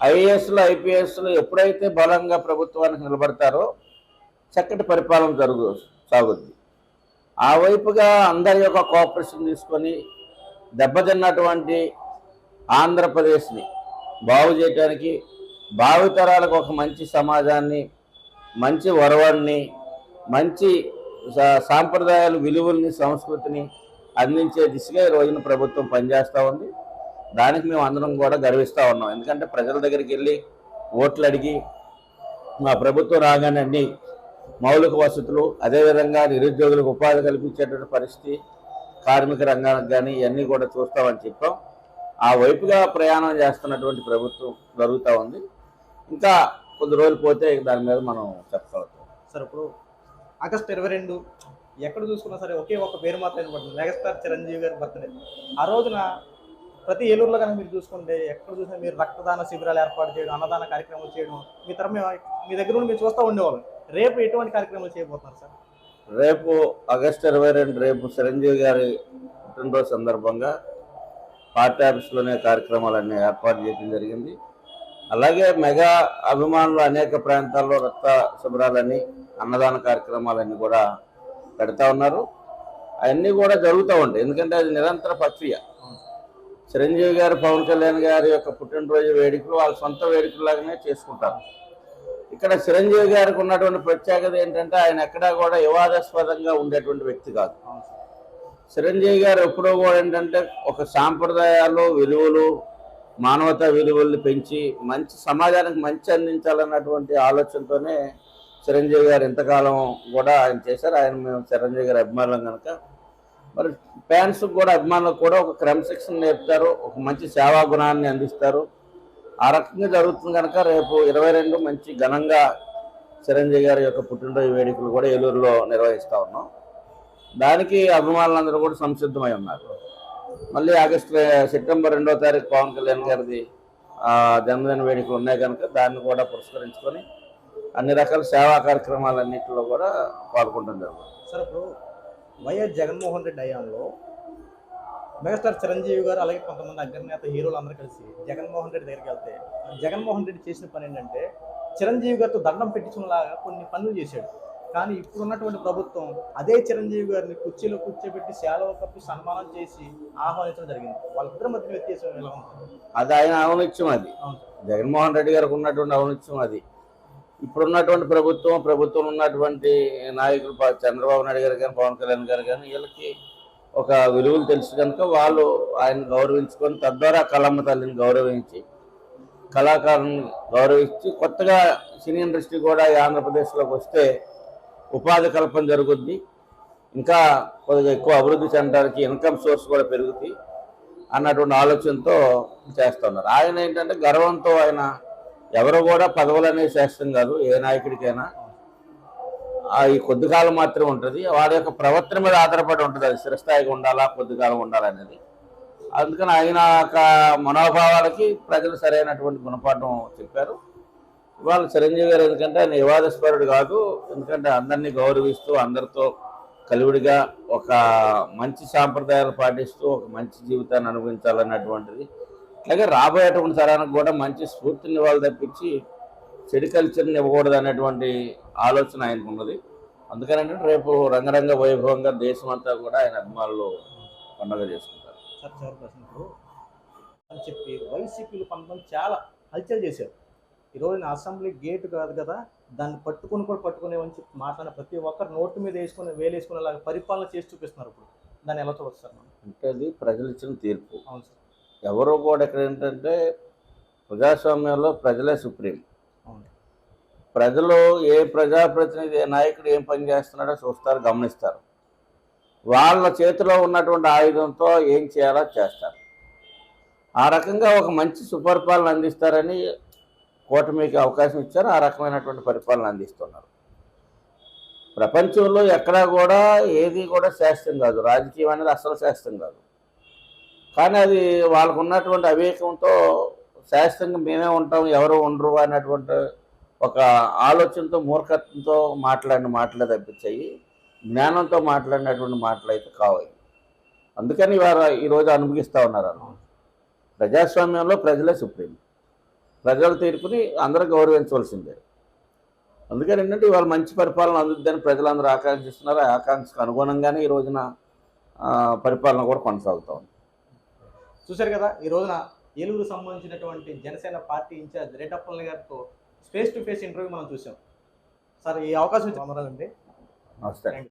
ఐఏఎస్లు ఐపీఎస్లు ఎప్పుడైతే బలంగా ప్రభుత్వానికి నిలబడతారో చక్కటి పరిపాలన జరుగు సాగుద్ది. ఆ వైపుగా అందరి యొక్క కోఆపరేషన్ తీసుకొని దెబ్బతిన్నటువంటి ఆంధ్రప్రదేశ్ని బాగు చేయడానికి భావితరాలకు ఒక మంచి సమాజాన్ని మంచి వరవడిని మంచి సా- సాంప్రదాయాలు విలువల్ని సంస్కృతిని అందించే దిశగా ఈ రోజున ప్రభుత్వం పనిచేస్తూ ఉంది. దానికి మేము అందరం కూడా గర్విస్తూ ఉన్నాం. ఎందుకంటే ప్రజల దగ్గరికి వెళ్ళి ఓట్లు అడిగి మా ప్రభుత్వం రాగానే అన్ని మౌలిక వసతులు అదేవిధంగా నిరుద్యోగులకు ఉపాధి కల్పించేటువంటి పరిస్థితి కార్మిక రంగానికి కానీ ఇవన్నీ కూడా చూస్తామని చెప్పాం. ఆ వైపుగా ప్రయాణం చేస్తున్నటువంటి ప్రభుత్వం జరుగుతూ ఉంది. ఇంకా కొద్ది రోజులు పోతే దాని మీద మనం చెప్పగలుగుతాం. సార్ ఇప్పుడు ఆగస్ట్ ఇరవై రెండు ఎక్కడ చూసుకున్నా సరే ఒకే ఒక పేరు మాత్రం పడుతుంది మెగాస్టార్ చిరంజీవి గారి బర్త్డే. ఆ రోజున ప్రతి ఏలూరులో కనుక మీరు చూసుకుంటే ఎక్కడ చూసినా మీరు రక్తదాన శిబిరాలు ఏర్పాటు చేయడం అన్నదాన కార్యక్రమాలు చేయడం మీ తర మీ దగ్గర నుండి మీరు చూస్తూ ఉండేవాళ్ళు. రేపు ఎటువంటి కార్యక్రమాలు చేయబోతున్నారు సార్? రేపు ఆగస్టు ఇరవై రెండు రేపు చిరంజీవి గారి పుట్టినరోజు సందర్భంగా పార్టీ ఆఫీస్లోనే కార్యక్రమాలన్నీ ఏర్పాటు చేయడం జరిగింది. అలాగే మెగా అభిమానులు అనేక ప్రాంతాల్లో రక్త శిబిరాలని అన్నదాన కార్యక్రమాలన్నీ కూడా పెడతా ఉన్నారు. అవన్నీ కూడా జరుగుతూ ఉంటాయి. ఎందుకంటే అది నిరంతర ప్రక్రియ. చిరంజీవి గారు పవన్ కళ్యాణ్ గారి యొక్క పుట్టినరోజు వేడుకలు వాళ్ళ సొంత వేడుకలాగానే చేసుకుంటారు. ఇక్కడ చిరంజీవి గారికి ఉన్నటువంటి ప్రత్యేకత ఏంటంటే ఆయన ఎక్కడా కూడా వివాదాస్పదంగా ఉండేటువంటి వ్యక్తి కాదు. చిరంజీవి గారు ఎప్పుడూ కూడా ఏంటంటే ఒక సాంప్రదాయాలు విలువలు మానవతా విలువల్ని పెంచి మంచి సమాజానికి మంచి అందించాలన్నటువంటి ఆలోచనతోనే చిరంజీవి గారు ఇంతకాలం కూడా ఆయన చేశారు. ఆయన మేము చిరంజీవి గారి అభిమానులం కనుక మరి ఫ్యాన్స్ కూడా అభిమానులకు కూడా ఒక క్రమశిక్షణ నేర్పుతారు ఒక మంచి సేవా గుణాన్ని అందిస్తారు. ఆ రకంగా జరుగుతుంది కనుక రేపు ఇరవై రెండు మంచి ఘనంగా చిరంజీవి గారి యొక్క పుట్టినరోజు వేడుకలు కూడా ఏలూరులో నిర్వహిస్తూ ఉన్నాం. దానికి అభిమానులందరూ కూడా సంసిద్ధమై ఉన్నారు. మళ్ళీ ఆగస్టు సెప్టెంబర్ రెండో తారీఖు పవన్ కళ్యాణ్ గారిది జన్మదిన వేడుకలు ఉన్నాయి కనుక దాన్ని కూడా పురస్కరించుకొని అన్ని రకాల సేవా కార్యక్రమాలన్నింటిలో కూడా పాల్గొంటుంది సార్ ఇప్పుడు వైఎస్ జగన్మోహన్ రెడ్డి హయాంలో మెగాస్టార్ చిరంజీవి గారు అలాగే కొంతమంది అగ్రనేత హీరోలు అందరూ కలిసి జగన్మోహన్ రెడ్డి దగ్గరికి వెళ్తే జగన్మోహన్ రెడ్డి చేసిన పని ఏంటంటే చిరంజీవి గారితో దండం పెట్టించుకునేలాగా కొన్ని పనులు చేశాడు. కానీ ఇప్పుడు ఉన్నటువంటి ప్రభుత్వం అదే చిరంజీవి గారిని కుర్చీలో కూర్చోబెట్టి సేలవ కప్పి సన్మానం చేసి ఆహ్వానించడం జరిగింది. వాళ్ళిద్దరి మధ్య వ్యత్యాసం ఎలా ఉంటుంది? అది ఆయన ఔనిత్యం అది. జగన్మోహన్ రెడ్డి గారికి ఉన్నటువంటి ఔనిత్యం అది. ఇప్పుడున్నటువంటి ప్రభుత్వం ప్రభుత్వం ఉన్నటువంటి నాయకులు చంద్రబాబు నాయుడు గారు కానీ పవన్ కళ్యాణ్ గారు కానీ వీళ్ళకి ఒక విలువలు తెలుసు కనుక వాళ్ళు ఆయన గౌరవించుకొని తద్వారా కళమ్మ తల్లిని గౌరవించి కళాకారుని గౌరవించి కొత్తగా సినీ ఇండస్ట్రీ కూడా ఈ ఆంధ్రప్రదేశ్లోకి వస్తే ఉపాధి కల్పన జరుగుద్ది. ఇంకా కొద్దిగా ఎక్కువ అభివృద్ధి చెందడానికి ఇన్కమ్ సోర్స్ కూడా పెరుగుతాయి అన్నటువంటి ఆలోచనతో చేస్తున్నారు ఆయన ఏంటంటే గర్వంతో ఆయన ఎవరు కూడా పదవులు అనేది శాస్త్రం కాదు ఏ నాయకుడికైనా. ఈ కొద్ది కాలం మాత్రమే ఉంటుంది. వారి యొక్క ప్రవర్తన మీద ఆధారపడి ఉంటుంది. అది స్థిరస్థాయిగా ఉండాలా కొద్ది కాలం ఉండాలనేది అందుకని ఆయన యొక్క మనోభావాలకి ప్రజలు సరైనటువంటి గుణపాఠం చెప్పారు. ఇవాళ చిరంజీవి గారు ఎందుకంటే ఆయన వివాదస్పరుడు కాదు. ఎందుకంటే అందరినీ గౌరవిస్తూ అందరితో కలివిడిగా ఒక మంచి సాంప్రదాయాలు పాటిస్తూ ఒక మంచి జీవితాన్ని అనుభవించాలన్నటువంటిది అలాగే రాబోయేటువంటి తరానికి కూడా మంచి స్ఫూర్తిని ఇవ్వాలి తప్పించి చెడు కల్చర్ని ఇవ్వకూడదు అనేటువంటి ఆలోచన ఆయనకు ఉన్నది. అందుకని రేపు రంగరంగ వైభవంగా దేశం అంతా కూడా ఆయన అభిమానులు పండుగ చేసుకుంటారు. సార్ చివరి ప్రశ్న ఇప్పుడు అని చెప్పి వైసీపీలు కొంతమంది చాలా హల్చల్ చేశారు. ఈరోజు అసెంబ్లీ గేట్ కాదు కదా దాన్ని పట్టుకుని కూడా పట్టుకునేవని చెప్పి మాట్లాడిన ప్రతి ఒక్కరు నోటు మీద వేసుకుని వేలు వేసుకునేలాగా పరిపాలన చేసి చూపిస్తున్నారు ఇప్పుడు. దాన్ని ఎలా చూడొచ్చు సార్ అంటే అది ప్రజలు ఇచ్చిన తీర్పు. అవును సార్. ఎవరు కూడా ఇక్కడ ఏంటంటే ప్రజాస్వామ్యంలో ప్రజలే సుప్రీం. ప్రజలు ఏ ప్రజాప్రతినిధి ఏ నాయకుడు ఏం పని చేస్తున్నాడో చూస్తారు గమనిస్తారు. వాళ్ళ చేతిలో ఉన్నటువంటి ఆయుధంతో ఏం చేయాలో చేస్తారు. ఆ రకంగా ఒక మంచి సుపరిపాలన అందిస్తారని కూటమికి అవకాశం ఇచ్చారు ఆ రకమైనటువంటి పరిపాలన అందిస్తున్నారు. ప్రపంచంలో ఎక్కడా కూడా ఏది కూడా శాస్త్రం కాదు రాజకీయం అనేది అసలు శాస్త్రం కాదు. కానీ అది వాళ్ళకు ఉన్నటువంటి అవివేకంతో శాస్త్రంగా మేమే ఉంటాం ఎవరు ఉండరు అన్నటువంటి ఒక ఆలోచనతో మూర్ఖత్వంతో మాట్లాడిన మాటలే తప్పించాయి. జ్ఞానంతో మాట్లాడినటువంటి మాటలు అయితే కావాలి అందుకని వారు ఈరోజు అనుభవిస్తూ ఉన్నారు అన్నమాట. ప్రజాస్వామ్యంలో ప్రజలే సుప్రీం. ప్రజల తీర్పుని అందరూ గౌరవించవలసిందే. అందుకని ఏంటంటే ఇవాళ మంచి పరిపాలన అందుద్దని ప్రజలందరూ ఆకాంక్షిస్తున్నారు. ఆ ఆకాంక్షకు అనుగుణంగానే ఈ రోజున పరిపాలన కూడా కొనసాగుతూ ఉంది. చూశారు కదా ఈ రోజున ఏలూరు సంబంధించినటువంటి జనసేన పార్టీ ఇన్ఛార్జ్ రేటప్పల్ గారితో ఫేస్ టు ఫేస్ ఇంటర్వ్యూ మనం చూసాం సార్ ఈ అవకాశం అండి నమస్తే.